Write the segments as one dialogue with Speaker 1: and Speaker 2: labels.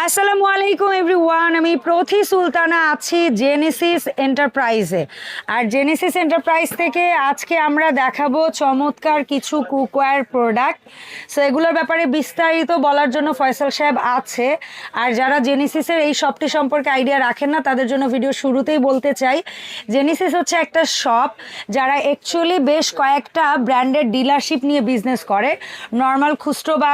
Speaker 1: আসসালামু আলাইকুম এভরিওয়ান, আমি প্রথি সুলতানা আছি জেনেসিস এন্টারপ্রাইজে আর জেনেসিস এন্টারপ্রাইজ থেকে আজকে আমরা দেখাবো চমৎকার কিছু কুকওয়্যার প্রোডাক্ট। সো এগুলোর ব্যাপারে বিস্তারিত বলার জন্য ফয়সাল সাহেব আছে। আর যারা জেনেসিসের এই শপটি সম্পর্কে আইডিয়া রাখেন না, তাদের জন্য ভিডিও শুরুতেই বলতে চাই। জেনেসিস হচ্ছে একটা শপ যারা অ্যাকচুয়ালি বেশ কয়েকটা ব্র্যান্ডের ডিলারশিপ নিয়ে বিজনেস করে। নর্মাল খুচরো বা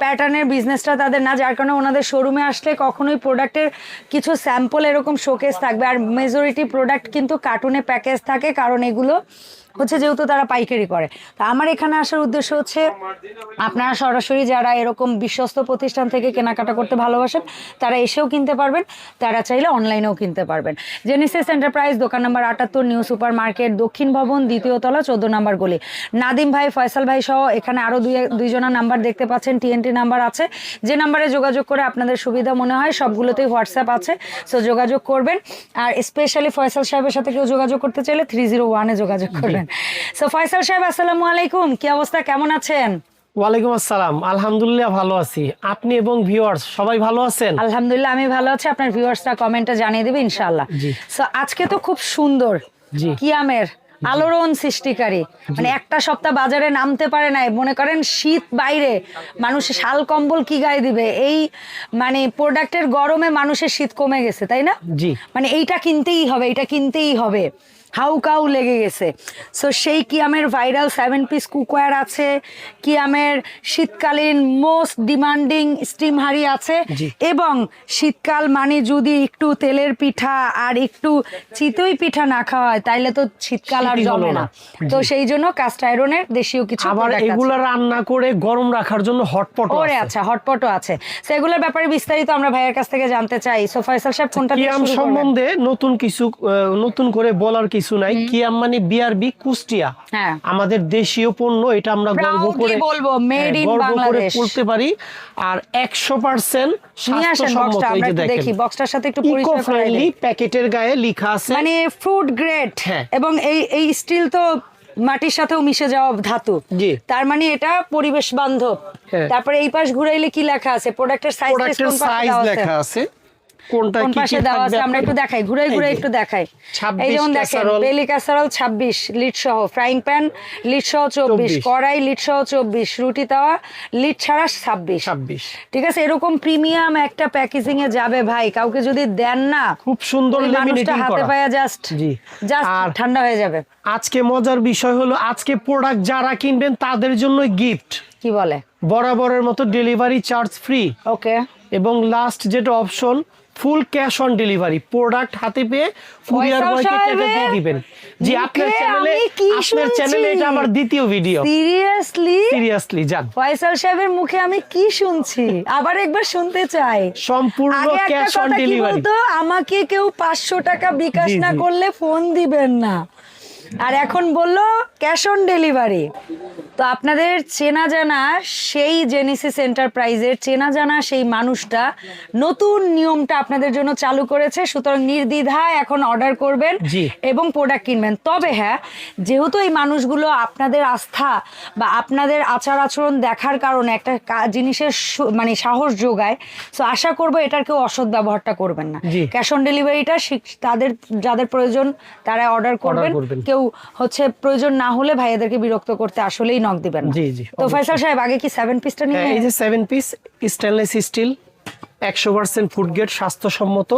Speaker 1: প্যাটার্নের বিজনেসটা তাদের না, যার কারণে ওনাদের শোরুমে আসলে কখনোই প্রোডাক্টের কিছু স্যাম্পল এরকম শোকেস থাকবে। আর মেজরিটি প্রোডাক্ট কিন্তু কার্টুনে প্যাকেজ থাকে, কারণ এগুলো হচ্ছে যেহেতু তারা পাইকারি করে। তা আমার এখানে আসার উদ্দেশ্য হচ্ছে, আপনারা সরাসরি যারা এরকম বিশ্বস্ত প্রতিষ্ঠান থেকে কেনাকাটা করতে ভালোবাসেন, তারা এসেও কিনতে পারবেন, তারা চাইলে অনলাইনেও কিনতে পারবেন। জেনিসিস এন্টারপ্রাইজ দোকান নম্বর আটাত্তর নিউ সুপার মার্কেট দক্ষিণ ভবন, দ্বিতীয় তলা, চোদ্দ নম্বর গলি। নাদিম ভাই, ফয়সাল ভাই সহ এখানে আরও দুই, দুইজনের নাম্বার দেখতে পাচ্ছেন টিএনটি নাম্বার আছে। যে নাম্বারে যোগাযোগ করে আপনাদের সুবিধা মনে হয়, সবগুলোতেই হোয়াটসঅ্যাপ আছে সো যোগাযোগ করবেন। আর স্পেশালি ফয়সাল সাহেবের সাথে কেউ যোগাযোগ করতে চাইলে থ্রি জিরো ওয়ানে যোগাযোগ করবেন। সো ফয়সাল সাহেব আসসালামু আলাইকুম। কি অবস্থা? কেমন আছেন?
Speaker 2: ওয়ালাইকুম আসসালাম। আলহামদুলিল্লাহ ভালো আছি। আপনি এবং ভিউয়ার্স সবাই ভালো আছেন?
Speaker 1: আলহামদুলিল্লাহ আমি ভালো আছি। আপনার ভিউয়ার্সরা কমেন্টে জানিয়ে দেবে ইনশাআল্লাহ। সো আজকে তো খুব সুন্দর
Speaker 2: জি।
Speaker 1: কিয়ামের আলোড়ন সৃষ্টিকারী। মানে একটা সপ্তাহ বাজারে নামতে পারে নাই। মনে করেন শীত বাইরে মানুষ শাল কম্বল কি গায়ে দিবে? এই মানে প্রোডাক্টের গরমে মানুষের শীত কমে গেছে তাই না?
Speaker 2: জি।
Speaker 1: মানে এইটা কিনতেই হবে এটা কিনতেই হবে। হাউ কাউ লেগে গেছে। সো সেই কিয়ামের ভাইরাল সেভেন পিস কুকওয়্যার আছে কিয়ামের শীতকালীন মোস্ট ডিমান্ডিং স্টিম হাড়ি আছে এবং শীতকাল মানে যদি একটু তেলের পিঠা আর একটু চিতই পিঠা না খাওয়া হয় তাইলে তো শীতকাল আর জমে না। তো সেই জন্য কাস্ট আয়রনের দেশীয় কিছু
Speaker 2: আবার। এগুলা রান্না করে গরম রাখার জন্য হটপট
Speaker 1: ওরে আচ্ছা হটপটও আছে। সেগুলোর ব্যাপারে বিস্তারিত আমরা ভাইয়ের কাছ থেকে জানতে চাই। সো ফয়সাল সাহেব কোনটা?
Speaker 2: সম্বন্ধে নতুন কিছু নতুন করে বলার কিছু নাই কিয়াম মানে বিআরবি কুষ্টিয়া।
Speaker 1: হ্যাঁ।
Speaker 2: আমাদের দেশীয় পণ্য এটা আমরা গর্ব করে
Speaker 1: বলব,
Speaker 2: গর্ব করে
Speaker 1: বাংলাদেশ।
Speaker 2: বলতে পারি। আর একশো পার্সেন্ট
Speaker 1: নিয়ে আসেন বক্সটা আমরা একটু দেখি বক্সটার সাথে একটু পরিচয় করাই।
Speaker 2: প্যাকেটের গায়ে লেখা আছে।
Speaker 1: মানে ফ্রুট গ্রেড
Speaker 2: হ্যাঁ।
Speaker 1: এবং এই এই স্টিল তো মাটির সাথেও মিশে যাওয়া ধাতু। তার মানে এটা পরিবেশ বান্ধব।
Speaker 2: হ্যাঁ।
Speaker 1: তারপরে এই পাশ ঘুরাইলে কি লেখা আছে? প্রোডাক্টের সাইজ
Speaker 2: লেখা আছে। কোনটা
Speaker 1: কোন পাশে দেওয়া আছে আমরা একটু দেখাই একটু দেখাই। এই যেমন দেখেন বেলি ক্যাসারল ছাব্বিশ লিড সহ ফ্রাইং প্যান লিড সহ চব্বিশ
Speaker 2: 24
Speaker 1: কড়াই লিড সহ চব্বিশ রুটি তাওয়া লিড ছাড়া ছাব্বিশ।
Speaker 2: 26
Speaker 1: ঠিক আছে এরকম প্রিমিয়াম একটা প্যাকেজিং এ যাবে ভাই কাউকে যদি দেন না
Speaker 2: খুব সুন্দর
Speaker 1: হাতে পায়া জাস্ট
Speaker 2: জি।
Speaker 1: জাস্ট ঠান্ডা হয়ে যাবে।
Speaker 2: আজকে মজার বিষয় হলো আজকে প্রোডাক্ট যারা কিনবেন তাদের জন্য গিফট
Speaker 1: কি বলে?
Speaker 2: বরাবরের মতো ডেলিভারি চার্জ ফ্রি
Speaker 1: ওকে
Speaker 2: এবং লাস্ট যেটা option full cash on delivery product হাতে পেয়ে কুরিয়ার বয়কে টাকা দিয়ে দিবেন। জি আপনার চ্যানেলে আপনার চ্যানেলে এটা আমার দ্বিতীয় ভিডিও
Speaker 1: সিরিয়াসলি
Speaker 2: সিরিয়াসলি যান।
Speaker 1: ফয়সাল সাহেবের মুখে আমি কি শুনছি? আবার একবার শুনতে চাই।
Speaker 2: সম্পূর্ণ ক্যাশ অন ডেলিভারি
Speaker 1: তো আমাকে কেউ পাঁচশো টাকা বিকাশ না করলে ফোন দিবেন না। আর এখন বলল ক্যাশ অন ডেলিভারি। তো আপনাদের চেনা জানা সেই জেনিসিস এন্টারপ্রাইজের চেনা জানা সেই মানুষটা নতুন নিয়মটা আপনাদের জন্য চালু করেছে। সুতরাং নির্দ্বিধায় এখন অর্ডার করবেন এবং প্রোডাক্ট কিনবেন। তবে হ্যাঁ যেহেতু এই মানুষগুলো আপনাদের আস্থা বা আপনাদের আচার আচরণ দেখার কারণে একটা জিনিসের মানে সাহস যোগায় সো আশা করব এটার কেউ অসৎ ব্যবহারটা করবেন না। ক্যাশ অন ডেলিভারিটা তাদের যাদের প্রয়োজন তারা অর্ডার করবেন।
Speaker 2: করবেন।
Speaker 1: কেউ হচ্ছে প্রয়োজন না হলে ভাইয়াদেরকে বিরক্ত করতে আসলেই নক দিবেন
Speaker 2: জি, জি,
Speaker 1: তো ফয়সাল সাহেব আগে কি সেভেন পিসটা নিয়ে
Speaker 2: এই যে সেভেন পিস স্টেনলেস স্টিল একশো পার্সেন্ট ফুড গ্রেড স্বাস্থ্যসম্মত।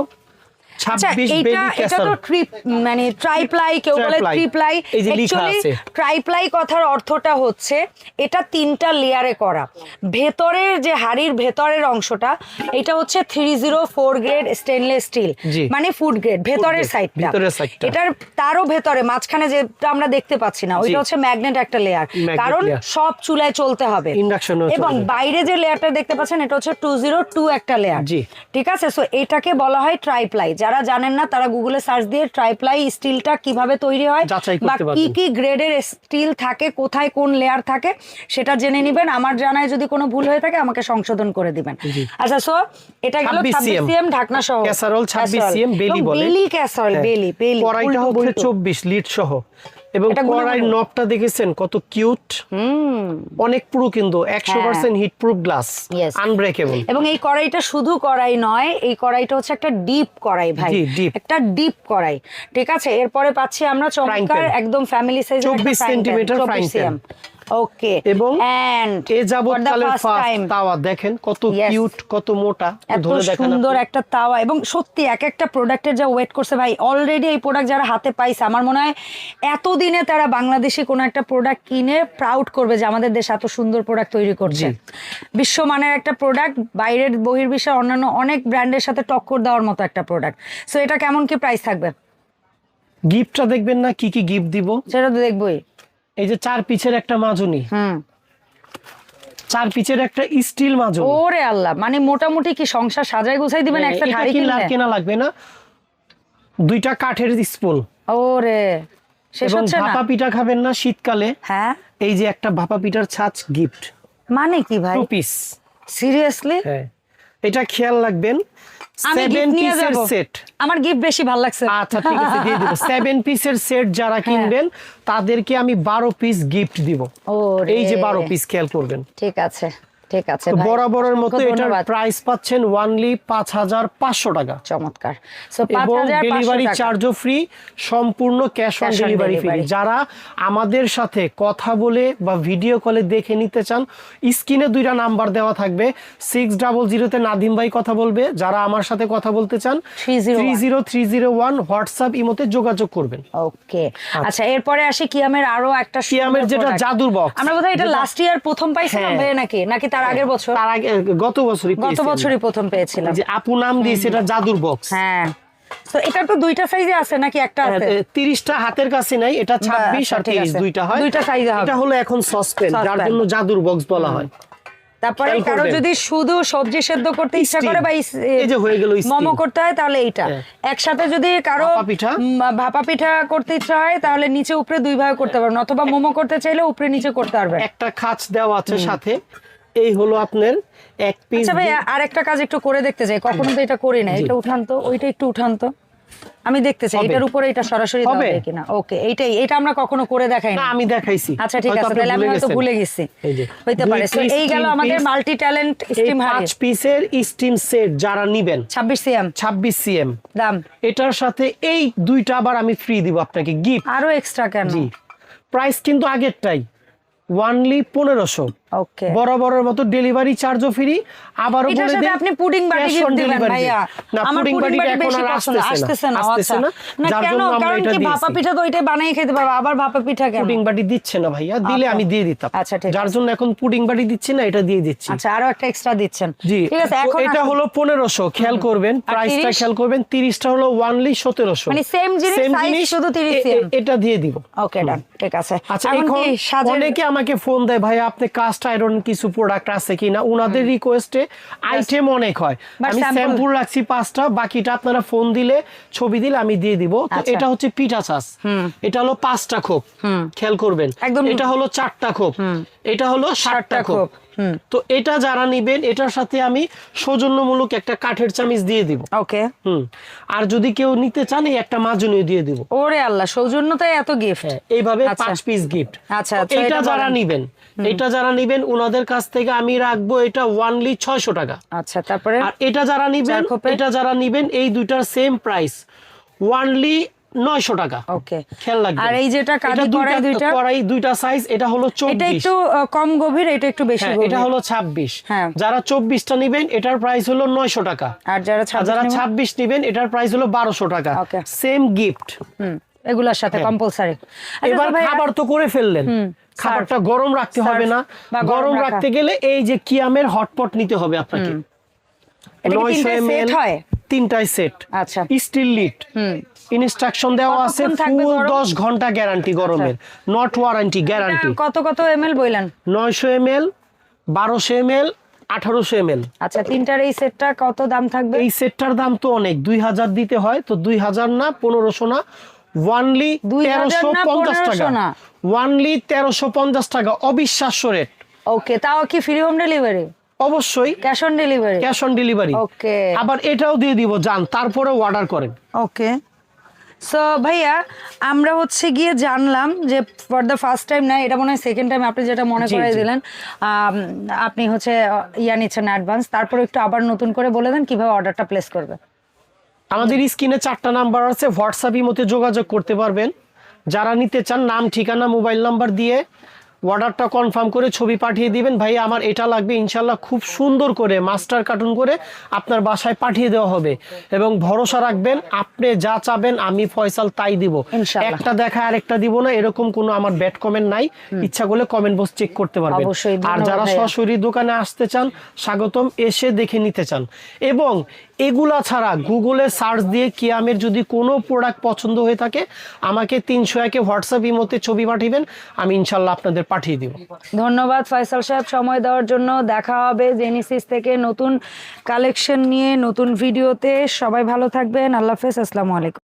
Speaker 1: আচ্ছা
Speaker 2: ছাব্বিশ
Speaker 1: এইটা
Speaker 2: বেবি
Speaker 1: এটা তো ট্রিপ মানে ট্রাইপ্লাই কেউ বলে ট্রিপ্লাই
Speaker 2: এই যে লেখা
Speaker 1: অ্যাকচুয়ালি ট্রাইপ্লাই কথার অর্থটা হচ্ছে এটা তিনটা লেয়ারে করা। ভেতরের যে হাড়ির ভেতরের অংশটা এটা হচ্ছে three zero four grade stainless steel মানে ফুড গ্রেড ভেতরের সাইডটা
Speaker 2: ভেতরের side টা।
Speaker 1: এটার তারও ভেতরে মাঝখানে যেটা আমরা দেখতে পাচ্ছি না ওইটা হচ্ছে ম্যাগনেট একটা লেয়ার কারণ সব চুলায় চলতে হবে। এবং বাইরে যে লেয়ারটা দেখতে পাচ্ছেন এটা হচ্ছে টু জিরো টু একটা লেয়ার ঠিক আছে? সো এটাকে বলা হয় ট্রাইপ্লাই যারা জানেন না তারা গুগলে সার্চ দিয়ে ট্রাইপ্লাই স্টিলটা কীভাবে তৈরি হয় বা কি কি গ্রেডের স্টিল থাকে কোথায় কোন লেয়ার থাকে সেটা জেনে নেবেন। আমার জানায় যদি কোনো ভুল হয়ে থাকে আমাকে সংশোধন করে দিবেন। আচ্ছা সো এটা গেল
Speaker 2: 26
Speaker 1: সিএম ঢাকনা সহ।
Speaker 2: ক্যাসারোল ছাব্বিশ
Speaker 1: Casserole।
Speaker 2: সিএম বেলি। বলে
Speaker 1: বেলি ক্যাসারল। বেলি বেলি
Speaker 2: কড়াইটা হচ্ছে
Speaker 1: উল্টো।
Speaker 2: চব্বিশ লিট সহ। এবং কড়াই নবটা দেখেছেন? কত কিউট
Speaker 1: হুম।
Speaker 2: অনেক পুরো কিন্তু একশো
Speaker 1: হ্যাঁ।
Speaker 2: Percent heat proof glass unbreakable
Speaker 1: এবং এই কড়াইটা শুধু কড়াই নয় এই কড়াইটা হচ্ছে একটা ডিপ কড়াই ভাই। একটা ডিপ কড়াই। ঠিক আছে? এরপরে পাচ্ছি আমরা চমৎকার একদম ফ্যামিলি সাইজ
Speaker 2: 24 সেন্টিমিটার চব্বিশ pan।
Speaker 1: ওকে
Speaker 2: এবং
Speaker 1: এন্ড
Speaker 2: এ যাবৎকালের ফার্স্ট তাওয়া দেখেন কত কিউট কত মোটা। ধরে দেখেন
Speaker 1: সুন্দর একটা তাওয়া এবং সত্যি এক একটা প্রোডাক্টের যা ওয়েট করছে ভাই অলরেডি এই প্রোডাক্ট যারা হাতে পাইছে আমার মনে হয় এতদিনে তারা বাংলাদেশে কোনো একটা প্রোডাক্ট কিনে প্রাউড করবে যে আমাদের দেশ এত সুন্দর প্রোডাক্ট তৈরি করছে। বিশ্বমানের একটা প্রোডাক্ট বাইরের বহির্বিশ্বের অন্যান্য অনেক ব্র্যান্ডের সাথে টক্কর দেওয়ার মতো একটা প্রোডাক্ট সো এটা কেমন কি প্রাইস থাকবে?
Speaker 2: গিফটটা দেখবেন না কি কি গিফট দিব?
Speaker 1: সেটা তো দেখবোই।
Speaker 2: এই যে চার পিছের একটা মাজুনি।
Speaker 1: হুম।
Speaker 2: চার পিছের একটা স্টিল মাজুনি।
Speaker 1: ওরে আল্লাহ মানে মোটামুটি কি সংসার সাজায় গুছাই দিবেন
Speaker 2: হ্যাঁ,
Speaker 1: একটা হাড়ি
Speaker 2: কিনলে? কেনা লাগবে না? দুইটা কাঠের স্পুন
Speaker 1: ওরে শেষ হচ্ছে না?
Speaker 2: ভাপা পিঠা খাবেন না শীতকালে।
Speaker 1: হ্যাঁ।
Speaker 2: এই যে একটা ভাপা পিঠার ছাঁচ গিফট
Speaker 1: মানে কি ভাই?
Speaker 2: টু পিস
Speaker 1: সিরিয়াসলি
Speaker 2: হ্যাঁ। এটা খেয়াল রাখবেন
Speaker 1: আমি গিফট নিয়ে যাব।
Speaker 2: সেট
Speaker 1: আমার গিফট বেশি ভালো লাগছে।
Speaker 2: আচ্ছা ঠিক আছে দিয়ে দিব। সেভেন পিসের সেট যারা
Speaker 1: হ্যাঁ।
Speaker 2: কিনবেন তাদেরকে আমি বারো পিস গিফট দিব। এই যে বারো পিস খেয়াল করবেন।
Speaker 1: ঠিক আছে। ঠিক আছে
Speaker 2: বরাবরের মতো এটার প্রাইস পাচ্ছেন ওয়ানলি পাঁচ হাজার পাঁচশো টাকা।
Speaker 1: চমৎকার। সো
Speaker 2: ডেলিভারি চার্জও ফ্রি সম্পূর্ণ ক্যাশ অন ডেলিভারি ফ্রি যারা আমাদের সাথে কথা বলে বা ভিডিও কলে দেখে নিতে চান স্ক্রিনে দুইটা নাম্বার দেওয়া থাকবে। নাদিম ভাই কথা বলবে। যারা আমার সাথে কথা বলতে চান
Speaker 1: 301
Speaker 2: three zero three zero one WhatsApp ইমোতে যোগাযোগ করবেন।
Speaker 1: ওকে আচ্ছা এরপরে আসি কিয়ামের আরও একটা
Speaker 2: কিয়ামের যেটা। জাদুর box।
Speaker 1: আমরা বোধহয় এটা লাস্ট ইয়ার প্রথম পাইছিলাম
Speaker 2: হ্যাঁ।
Speaker 1: ভাই নাকি? নাকি তার আগের বছর?
Speaker 2: তার আগে গত বছরই
Speaker 1: গত বছরই প্রথম পেয়েছিলাম।
Speaker 2: যে আপু নাম দিয়েছে এটা জাদুর বক্স
Speaker 1: হ্যাঁ। তো এটা তো দুইটা সাইজে আছে নাকি একটা আছে?
Speaker 2: তিরিশটা হাতের কাছে নাই এটা ছাব্বিশ আর
Speaker 1: ঠিক
Speaker 2: তিরিশ
Speaker 1: আছে।
Speaker 2: দুইটা
Speaker 1: দুইটা size হবে।
Speaker 2: এটা হলো এখন সসপেন যার জন্য জাদুর বক্স বলা
Speaker 1: তারপরে
Speaker 2: কারও
Speaker 1: যদি শুধু সবজি সেদ্ধ করতে ইচ্ছা করে বা
Speaker 2: এই যে গেল
Speaker 1: মোমো করতে হয় তাহলে এইটা।
Speaker 2: হ্যাঁ।
Speaker 1: একসাথে যদি কারও
Speaker 2: ভাপা পিঠা।
Speaker 1: ভাপা পিঠা করতে ইচ্ছা হয় তাহলে নিচে উপরে দুই ভাবে করতে পারবেন। অথবা মোমো করতে চাইলে উপরে নিচে করতে পারবেন।
Speaker 2: একটা খাঁচ দেওয়া আছে সাথে। এই হলো আপনার এক পিস
Speaker 1: আচ্ছা ভাই আর একটা কাজ একটু করে দেখতে চাই। কখনো তো এটা করি না। এটা উঠান তো ওইটা একটু উঠান তো আমি দেখতে চাই এটার উপরে এটা সরাসরি
Speaker 2: হবে।
Speaker 1: কিনা? ওকে এইটাই এটা আমরা কখনো করে দেখাই
Speaker 2: না আমি দেখাইছি।
Speaker 1: আচ্ছা ঠিক আছে তাহলে আমি হয়তো ভুলে গেছি।
Speaker 2: এই যে,
Speaker 1: হইতে পারে।
Speaker 2: Piece,
Speaker 1: এই গেল আমাদের মাল্টি ট্যালেন্ট স্টিম
Speaker 2: পাঁচ পিসের স্টিম সেট যারা নিবেন
Speaker 1: ছাব্বিশ সিএম
Speaker 2: ছাব্বিশ সিএম
Speaker 1: দাম।
Speaker 2: এটার সাথে এই দুইটা আবার আমি ফ্রি দিব আপনাকে গিফট
Speaker 1: আরও এক্সট্রা কেন?
Speaker 2: জি। প্রাইস কিন্তু আগেরটাই। ওয়ানলি পনেরোশো।
Speaker 1: ওকে
Speaker 2: বরাবরের মতো ডেলিভারি চার্জও ফ্রি আবারও বলে দেই
Speaker 1: আপনি পুডিং বাটি
Speaker 2: cash
Speaker 1: গিফট দিবেন ভাইয়া। আমার
Speaker 2: পুডিং
Speaker 1: বাটি
Speaker 2: এখন আর আসতেছে না।
Speaker 1: না? আচ্ছা কেন? কারণ কি ভাপা পিঠা তো ওইটাই খেতে পারব। আবার ভাপা পিঠা কেন?
Speaker 2: পুডিং বাটি দিচ্ছে না ভাইয়া। দিলে
Speaker 1: আচ্ছা।
Speaker 2: আমি দিয়ে দিতাম।
Speaker 1: আচ্ছা, ঠিক
Speaker 2: যার জন্য এখন পুডিং বাটি দিচ্ছি না এটা দিয়ে দিচ্ছি।
Speaker 1: আচ্ছা আরও একটা এক্সট্রা দিচ্ছেন।
Speaker 2: জি
Speaker 1: ঠিক আছে এখন
Speaker 2: এটা হলো পনেরোশো খেয়াল করবেন। প্রাইসটা
Speaker 1: 30?
Speaker 2: খেয়াল করবেন তিরিশটা হলো ওয়ানলি সতেরোশো।
Speaker 1: মানে same জিনিস, size শুধু 30
Speaker 2: এটা দিয়ে দিব।
Speaker 1: ওকে ডান ঠিক আছে।
Speaker 2: আচ্ছা
Speaker 1: এখন
Speaker 2: অনেকে আমাকে ফোন দেয় ভাইয়া আপনি কাস্ট আয়রন কিছু প্রোডাক্ট আছে কিনা? ওনাদের রিকোয়েস্টে আইটেম অনেক হয়। আমি স্যাম্পল রাখছি পাঁচটা বাকিটা আপনারা ফোন দিলে ছবি দিলে আমি দিয়ে দিব। তো
Speaker 1: আচ্ছা।
Speaker 2: এটা হচ্ছে পিঠা চাষ। এটা হলো পাঁচটা খোপ। খেয়াল করবেন।
Speaker 1: একদম-
Speaker 2: এটা হলো চারটা খোপ। এটা হলো সাতটা
Speaker 1: ষাটটা
Speaker 2: খোপ। তো এটা যারা নিবেন এটার সাথে আমি সৌজন্যমূলক একটা কাঠের চামিচ দিয়ে দিব।
Speaker 1: ওকে।
Speaker 2: হুম। আর যদি কেউ নিতে চান এই একটা মাজনীয় দিয়ে দিব।
Speaker 1: ওরে আল্লাহ সৌজন্যতাই এত গিফট
Speaker 2: হ্যাঁ, এইভাবে
Speaker 1: আচ্ছা।
Speaker 2: পাঁচ পিস গিফট
Speaker 1: আচ্ছা, আচ্ছা,
Speaker 2: এটা যারা নিবেন এটা যারা নিবেন ওনাদের কাছ থেকে আমি রাখব এটা ওয়ানলি ছয়শো টাকা।
Speaker 1: আচ্ছা তারপরে?
Speaker 2: আর এটা যারা নিবেন এটা যারা নিবেন এই দুইটার সেম প্রাইস ওয়ানলি নয়শো টাকা।
Speaker 1: ওকে।
Speaker 2: খেয়াল লাগবে
Speaker 1: আর এই যেটা
Speaker 2: এটা
Speaker 1: কড়াই দুইটা?
Speaker 2: কড়াই দুইটা সাইজ এটা হলো
Speaker 1: এটা একটু কম গভীর এটা একটু বেশি
Speaker 2: হ্যাঁ,
Speaker 1: গভীর।
Speaker 2: এটা হলো ছাব্বিশ।
Speaker 1: হ্যাঁ।
Speaker 2: যারা চব্বিশটা নিবেন এটার প্রাইস হলো নয়শো টাকা।
Speaker 1: আর যারা
Speaker 2: আর যারা
Speaker 1: 26
Speaker 2: ছাব্বিশ নিবেন এটার প্রাইস হলো বারোশো টাকা। সেম গিফট
Speaker 1: হুম এগুলার সাথে
Speaker 2: হ্যাঁ।
Speaker 1: কম্পালসারি
Speaker 2: এবার খাবার তো করে ফেললেন। খাবারটা গরম রাখতে হবে না।
Speaker 1: গরম
Speaker 2: রাখতে গেলে এই যে কিয়ামের হটপট নিতে হবে আপনাকে।
Speaker 1: এটা কি
Speaker 2: 900 ml,
Speaker 1: হয়?
Speaker 2: তিনটায় সেট
Speaker 1: আচ্ছা।
Speaker 2: স্টিল লিড ইনস্ট্রাকশন দেওয়া আছে ফুল
Speaker 1: গরম?
Speaker 2: দশ ঘণ্টা গ্যারান্টি গরমের। নট ওয়ারেন্টি গ্যারান্টি
Speaker 1: কত কত এমএল বইলেন?
Speaker 2: নয়শো এম এল বারোশো এম এল আঠারোশো এম এল
Speaker 1: আচ্ছা তিনটার এই সেটটা কত দাম থাকবে?
Speaker 2: এই সেটটার দাম তো অনেক। দুই হাজার দিতে হয় তো দুই হাজার না পনেরোশো না। ওয়ানলি
Speaker 1: 2000
Speaker 2: তেরোশো
Speaker 1: না,
Speaker 2: পঞ্চাশ
Speaker 1: 1500
Speaker 2: টাকা
Speaker 1: না।
Speaker 2: ওয়ানলি তেরোশো পঞ্চাশ টাকা। অবিশ্বাস্য রেট
Speaker 1: ওকে তাও কি ফ্রি হোম ডেলিভারি
Speaker 2: অবশ্যই।
Speaker 1: Cash on delivery
Speaker 2: cash on delivery
Speaker 1: Okay.
Speaker 2: আবার এটাও দিয়ে দিব যান তারপরে অর্ডার করেন।
Speaker 1: ওকে সো ভাইয়া আমরা হচ্ছে গিয়ে জানলাম যে ফর দ্য ফার্স্ট টাইম না এটা মনে হয় সেকেন্ড টাইম আপনি যেটা মনে
Speaker 2: করে
Speaker 1: করাই দিলেন আপনি হচ্ছে ইয়া নিচ্ছেন অ্যাডভান্স তারপর একটু আবার নতুন করে বলে দেন কীভাবে অর্ডারটা প্লেস করবে।
Speaker 2: আমাদের স্ক্রিনে চারটা নাম্বার আছে হোয়াটসঅ্যাপের মধ্যে যোগাযোগ করতে পারবেন। যারা নিতে চান নাম ঠিকানা মোবাইল নাম্বার দিয়ে অর্ডারটা কনফার্ম করে ছবি পাঠিয়ে দিবেন। ভাই আমার এটা লাগবে ইনশাল্লাহ খুব সুন্দর করে মাস্টার কার্টুন করে আপনার বাসায় পাঠিয়ে দেওয়া হবে। এবং ভরসা রাখবেন আপনি যা চাবেন আমি ফয়সাল তাই দিব। একটা দেখা আরেকটা দিব না এরকম কোনো আমার ব্যাড কমেন্ট নাই। ইচ্ছা করলে কমেন্ট বক্স চেক করতে পারবেন। আর যারা সরাসরি দোকানে আসতে চান স্বাগতম এসে দেখে নিতে চান। এবং এগুলা ছাড়া গুগলে সার্চ দিয়ে কিয়ামের যদি কোনো প্রোডাক্ট পছন্দ হয়ে থাকে আমাকে তিনশো একে হোয়াটসঅ্যাপ ইমোতে ছবি পাঠিয়েবেন আমি ইনশাল্লাহ আপনাদের পাঠিয়ে দিব।
Speaker 1: ধন্যবাদ ফয়সাল সাহেব, সময় দেওয়ার জন্য দেখা হবে জেনিসিস থেকে নতুন কালেকশন নিয়ে, নতুন ভিডিওতে সবাই ভালো থাকবেন, আল্লাহ হাফেজ, আসসালামু আলাইকুম।